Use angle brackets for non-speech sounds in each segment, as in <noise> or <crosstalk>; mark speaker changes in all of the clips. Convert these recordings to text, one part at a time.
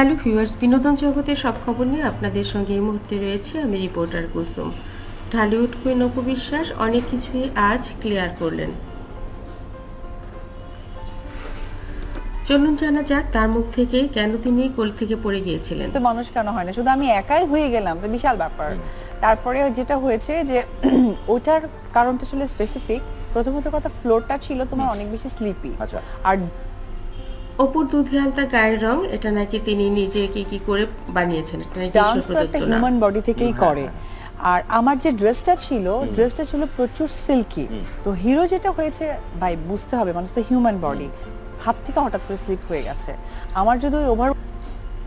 Speaker 1: Hello viewers বিনোদন জগতের সব খবর নিয়ে আপনাদের সঙ্গে এই মুহূর্তে রয়েছে আমি রিপোর্টার কুসুম। ঢালিউড কুইন অপু বিশ্বাস অনেক কিছুই আজ ক্লিয়ার করলেন। চলুন জানা যাক তার মুখ থেকে কেন তিনি কোল থেকে পড়ে গিয়েছিলেন।
Speaker 2: তো মানুষ কেন হয় না? শুধু আমি একাই হয়ে গেলাম তো বিশাল ব্যাপার। তারপরে যেটা হয়েছে যে <clears throat> ওটার কারণটা ছিল স্পেসিফিক প্রথমত কথা ফ্লোরটা ছিল তোমার অনেক বেশি স্লিপি
Speaker 3: আচ্ছা।
Speaker 2: আর
Speaker 1: অপুর দুধে আলতা গায়ের রং এটা নাকি তিনি নিজে কি কি করে বানিয়েছেন? এটা নাকি
Speaker 2: ডান্স তো একটা। হিউম্যান বডি থেকেই করে। আর আমার যে ড্রেসটা ছিল ড্রেসটা ছিল প্রচুর সিল্কি তো হিরো যেটা হয়েছে ভাই বুঝতে হবে মানুষ তো হিউম্যান বডি হাত থেকে হঠাৎ করে স্লিপ হয়ে গেছে। আমার যদি ওভার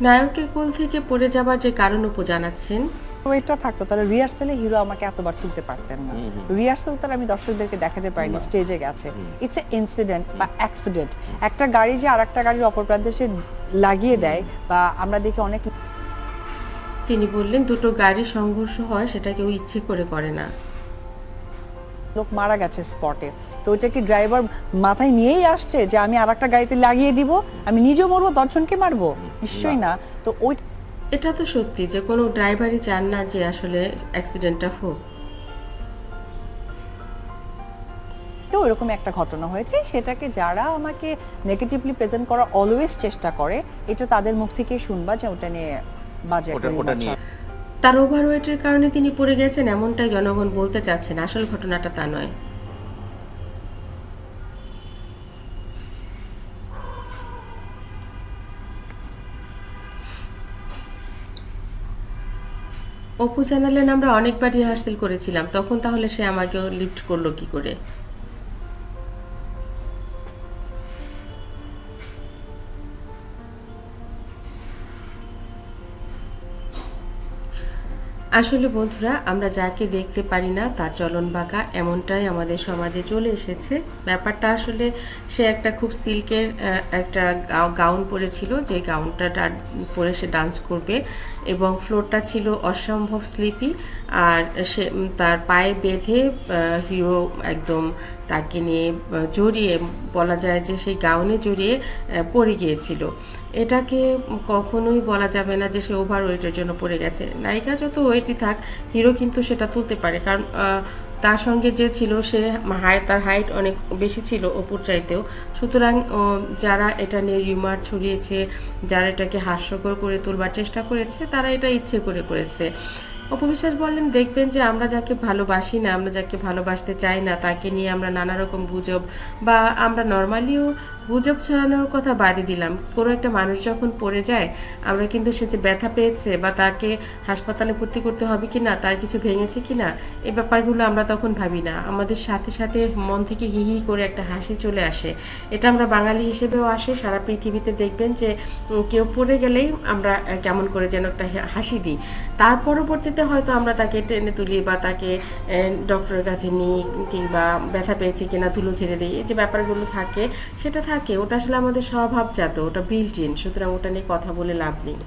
Speaker 1: নায়কের কোল থেকে পড়ে যাবার যে কারণ অপু জানাচ্ছেন
Speaker 2: ওয়েটটা থাকতো তাহলে রিহার্সালে হিরো আমাকে এতবার তুলতে পারতেন না। রিহার্সাল তার আমি দর্শকদেরকে দেখাতে পারিনি স্টেজে গেছে। ইটস এ ইনসিডেন্ট বা অ্যাক্সিডেন্ট একটা গাড়ি যে আরেকটা গাড়ির অপর প্রান্তে সে লাগিয়ে দেয় বা আমরা দেখি অনেক
Speaker 1: তিনি বললেন দুটো গাড়ি সংঘর্ষ হয় সেটা কেউ ইচ্ছে করে করে না।
Speaker 2: লোক মারা গেছে স্পটে। তো ওইটা কি ড্রাইভার মাথায় নিয়েই আসছে যে আমি আরেকটা গাড়িতে লাগিয়ে দিব? আমি নিজেও মরবো দর্শনকে মারবো? নিশ্চয়ই না। তো ওই
Speaker 1: এটা তো সত্যি যে কোনো ড্রাইভারই চান না যে আসলে অ্যাক্সিডেন্টটা হোক।
Speaker 2: তো এরকম একটা ঘটনা হয়েছে সেটাকে যারা আমাকে নেগেটিভলি প্রেজেন্ট করার অলওয়েজ চেষ্টা করে এটা তাদের মুখ থেকেই শুনবা যে ওটা নিয়ে বাজে
Speaker 1: তার ওভারওয়েটের কারণে তিনি পড়ে গেছেন এমনটাই জনগণ বলতে চাচ্ছেন আসল ঘটনাটা তা নয়। অপু জানালেন আমরা অনেকবার রিহার্সেল করেছিলাম তখন তাহলে সে আমাকেও লিফট করল কি করে? আসলে বন্ধুরা, আমরা যাকে দেখতে পারি না, তার চলন বাঁকা এমনটাই আমাদের সমাজে চলে এসেছে। ব্যাপারটা আসলে সে একটা খুব সিল্কের একটা গাউন পরেছিল, যে গাউনটা পরে সে ডান্স করবে এবং ফ্লোরটা ছিল অসম্ভব স্লিপি আর সে তার পায়ে বেঁধে হিরো একদম তাকে নিয়ে জড়িয়ে বলা যায় যে সেই গাউনে জড়িয়ে পড়ে গিয়েছিল। এটাকে কখনোই বলা যাবে না যে সে ওভার ওয়েটের জন্য পড়ে গেছে। নায়িকা যত ওয়েটই থাক হিরো কিন্তু সেটা তুলতে পারে। কারণ তার সঙ্গে যে ছিল, সে হাই, তার হাইট অনেক বেশি ছিল অপুর চাইতেও। সুতরাং যারা এটা নিয়ে রিউমার ছড়িয়েছে, যারা এটাকে হাস্যকর করে তুলবার চেষ্টা করেছে, তারা এটা ইচ্ছে করে করেছে। অপবিশ্বাস বললেন, দেখবেন যে আমরা যাকে ভালোবাসি না, আমরা যাকে ভালোবাসতে চাই না, তাকে নিয়ে আমরা নানা রকম গুজব বা আমরা নর্মালিও গুজব ছড়ানোর কথা বাদই দিলাম। কোনো একটা মানুষ যখন পড়ে যায়, আমরা কিন্তু সে যে ব্যথা পেয়েছে বা তাকে হাসপাতালে ভর্তি করতে হবে কি না তার কিছু ভেঙেছে কি না এই ব্যাপারগুলো আমরা তখন ভাবি না। আমাদের সাথে সাথে মন থেকে হি হি করে একটা হাসি চলে আসে। এটা আমরা বাঙালি হিসেবেও আসে। সারা পৃথিবীতে দেখবেন যে কেউ পড়ে গেলেই আমরা কেমন করে যেন একটা হাসি দিই। তার পরবর্তীতে হয়তো আমরা তাকে টেনে তুলি বা তাকে ডক্টরের কাছে নিই কিংবা ব্যথা পেয়েছে কিনা ধুলো ছেড়ে দিই। এই যে ব্যাপারগুলো থাকে, সেটা থাকে, ওটা আসলে আমাদের স্বভাবজাত, ওটা বিল্ট ইন সুতরাং ওটা নিয়ে কথা বলে লাভ নেই।